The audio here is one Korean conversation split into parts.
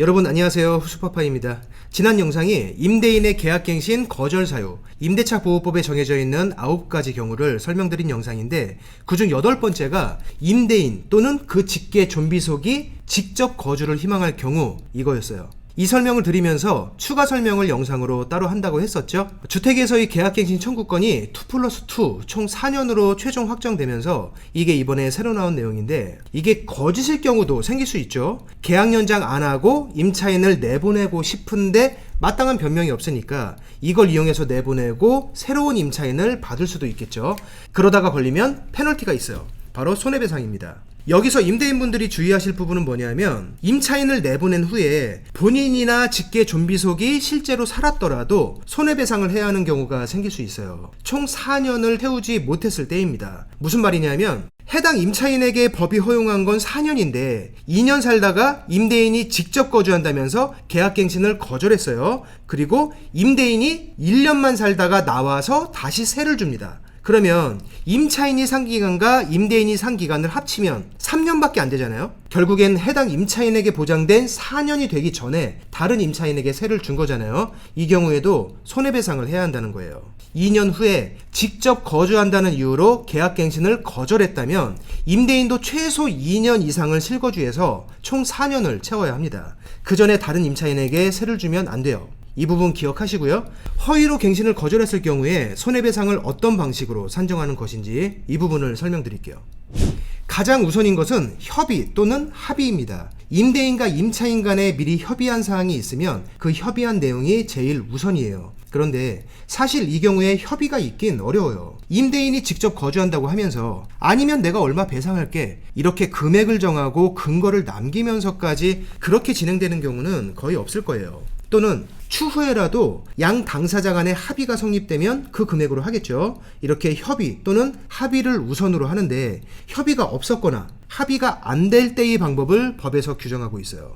여러분 안녕하세요 후수파파입니다. 지난 영상이 임대인의 계약갱신 거절 사유, 임대차 보호법에 정해져 있는 9가지 경우를 설명드린 영상인데 그중 여덟 번째가 임대인 또는 그 직계 좀비속이 직접 거주를 희망할 경우 이거였어요. 이 설명을 드리면서 추가 설명을 영상으로 따로 한다고 했었죠. 주택에서의 계약갱신 청구권이 2 플러스 2 총 4년으로 최종 확정되면서 이게 이번에 새로 나온 내용인데 이게 거짓일 경우도 생길 수 있죠. 계약 연장 안 하고 임차인을 내보내고 싶은데 마땅한 변명이 없으니까 이걸 이용해서 내보내고 새로운 임차인을 받을 수도 있겠죠. 그러다가 걸리면 페널티가 있어요. 바로 손해배상입니다. 여기서 임대인분들이 주의하실 부분은 뭐냐면 임차인을 내보낸 후에 본인이나 직계 좀비속이 실제로 살았더라도 손해배상을 해야 하는 경우가 생길 수 있어요. 총 4년을 태우지 못했을 때입니다. 무슨 말이냐면 해당 임차인에게 법이 허용한 건 4년인데 2년 살다가 임대인이 직접 거주한다면서 계약갱신을 거절했어요. 그리고 임대인이 1년만 살다가 나와서 다시 세를 줍니다. 그러면 임차인이 산 기간과 임대인이 산 기간을 합치면 3년밖에 안 되잖아요. 결국엔 해당 임차인에게 보장된 4년이 되기 전에 다른 임차인에게 세를 준 거잖아요. 이 경우에도 손해배상을 해야 한다는 거예요. 2년 후에 직접 거주한다는 이유로 계약갱신을 거절했다면 임대인도 최소 2년 이상을 실거주해서 총 4년을 채워야 합니다. 그 전에 다른 임차인에게 세를 주면 안 돼요. 이 부분 기억하시고요. 허위로 갱신을 거절했을 경우에 손해배상을 어떤 방식으로 산정하는 것인지 이 부분을 설명드릴게요. 가장 우선인 것은 협의 또는 합의입니다. 임대인과 임차인 간에 미리 협의한 사항이 있으면 그 협의한 내용이 제일 우선이에요. 그런데 사실 이 경우에 협의가 있긴 어려워요. 임대인이 직접 거주한다고 하면서 아니면 내가 얼마 배상할게 이렇게 금액을 정하고 근거를 남기면서까지 그렇게 진행되는 경우는 거의 없을 거예요. 또는 추후에라도 양 당사자 간의 합의가 성립되면 그 금액으로 하겠죠. 이렇게 협의 또는 합의를 우선으로 하는데 협의가 없었거나 합의가 안 될 때의 방법을 법에서 규정하고 있어요.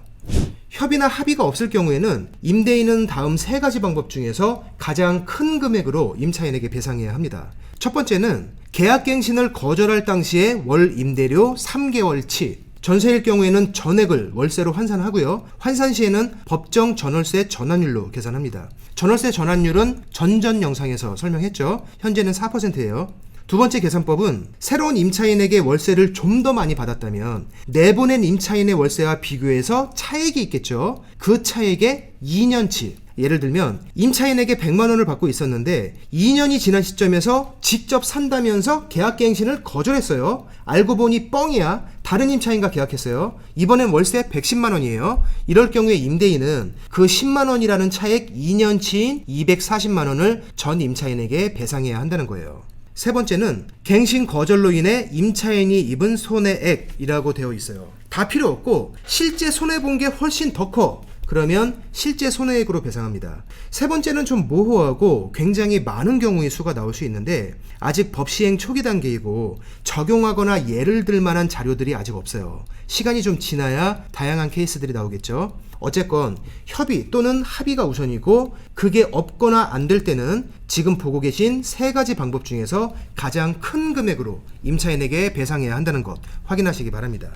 협의나 합의가 없을 경우에는 임대인은 다음 세 가지 방법 중에서 가장 큰 금액으로 임차인에게 배상해야 합니다. 첫 번째는 계약갱신을 거절할 당시에 월 임대료 3개월치 전세일 경우에는 전액을 월세로 환산하고요. 환산 시에는 법정 전월세 전환율로 계산합니다. 전월세 전환율은 전전 영상에서 설명했죠. 현재는 4%예요. 두 번째 계산법은 새로운 임차인에게 월세를 좀 더 많이 받았다면 내보낸 임차인의 월세와 비교해서 차액이 있겠죠. 그 차액의 2년치 예를 들면 임차인에게 100만 원을 받고 있었는데 2년이 지난 시점에서 직접 산다면서 계약 갱신을 거절했어요. 알고 보니 뻥이야. 다른 임차인과 계약했어요. 이번엔 월세 110만 원이에요. 이럴 경우에 임대인은 그 10만 원이라는 차액 2년치인 240만 원을 전 임차인에게 배상해야 한다는 거예요. 세 번째는 갱신 거절로 인해 임차인이 입은 손해액이라고 되어 있어요. 다 필요 없고 실제 손해 본 게 훨씬 더 커. 그러면 실제 손해액으로 배상합니다. 세 번째는 좀 모호하고 굉장히 많은 경우의 수가 나올 수 있는데 아직 법 시행 초기 단계이고 적용하거나 예를 들 만한 자료들이 아직 없어요. 시간이 좀 지나야 다양한 케이스들이 나오겠죠. 어쨌건 협의 또는 합의가 우선이고 그게 없거나 안 될 때는 지금 보고 계신 세 가지 방법 중에서 가장 큰 금액으로 임차인에게 배상해야 한다는 것 확인하시기 바랍니다.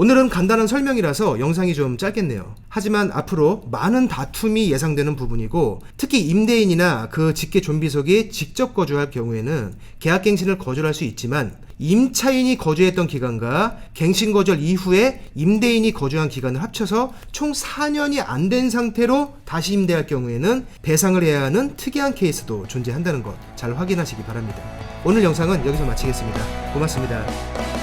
오늘은 간단한 설명이라서 영상이 좀 짧겠네요. 하지만 앞으로 많은 다툼이 예상되는 부분이고 특히 임대인이나 그 직계 좀비속이 직접 거주할 경우에는 계약갱신을 거절할 수 있지만 임차인이 거주했던 기간과 갱신 거절 이후에 임대인이 거주한 기간을 합쳐서 총 4년이 안 된 상태로 다시 임대할 경우에는 배상을 해야 하는 특이한 케이스도 존재한다는 것 잘 확인하시기 바랍니다. 오늘 영상은 여기서 마치겠습니다. 고맙습니다.